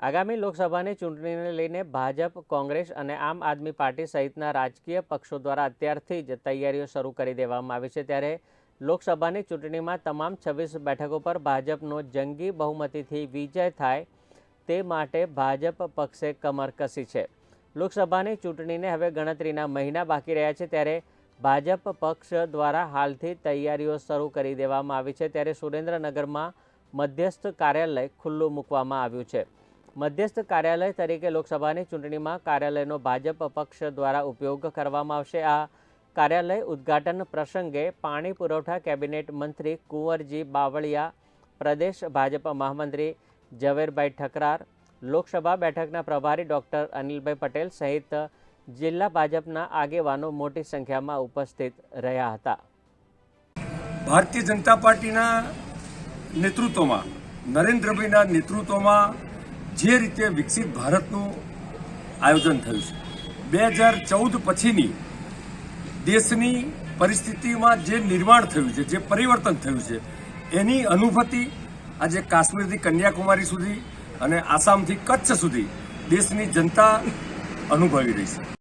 આગામી લોકસભાની ચૂંટણીને લઈને ભાજપ, કોંગ્રેસ અને આમ આદમી પાર્ટી સહિતના રાજકીય પક્ષો દ્વારા અત્યારથી જ તૈયારીઓ શરૂ કરી દેવામાં આવી છે. ત્યારે લોકસભાની ચૂંટણીમાં તમામ છવ્વીસ બેઠકો પર ભાજપનો જંગી બહુમતીથી વિજય થાય તે માટે ભાજપ પક્ષે કમર કસી છે. લોકસભાની ચૂંટણીને હવે ગણતરીના મહિના બાકી રહ્યા છે ત્યારે ભાજપ પક્ષ દ્વારા હાલથી તૈયારીઓ શરૂ કરી દેવામાં આવી છે. ત્યારે સુરેન્દ્રનગરમાં મધ્યસ્થ કાર્યાલય ખુલ્લું મૂકવામાં આવ્યું છે. મધ્યસ્થ કાર્યાલય તરીકે લોકસભાની ચૂંટણીમાં કાર્યાલયનો ભાજપ પક્ષ દ્વારા ઉપયોગ કરવામાં આવશે. આ કાર્યાલય ઉદ્ઘાટન પ્રસંગે પાણી પુરવઠા કેબિનેટ મંત્રી કુંવરજી બાવળિયા, પ્રદેશ ભાજપ મહામંત્રી ઝવેરભાઈ ઠકરાર, લોકસભા બેઠકના પ્રભારી ડૉક્ટર અનિલભાઈ પટેલ સહિત જિલ્લા ભાજપના આગેવાનો મોટી સંખ્યામાં ઉપસ્થિત રહ્યા હતા. ભારતીય જનતા પાર્ટીના નેતૃત્વમાં, નરેન્દ્રભાઈના નેતૃત્વમાં જે રીતે વિકસિત ભારતનું આયોજન થયું છે. બે હજાર ચૌદ પછીની દેશની પરિસ્થિતિમાં જે નિર્માણ થયું છે, જે પરિવર્તન થયું છે, એની અનુભૂતિ આજે કાશ્મીરથી કન્યાકુમારી સુધી અને આસામથી કચ્છ સુધી દેશની જનતા અનુભવી રહી છે.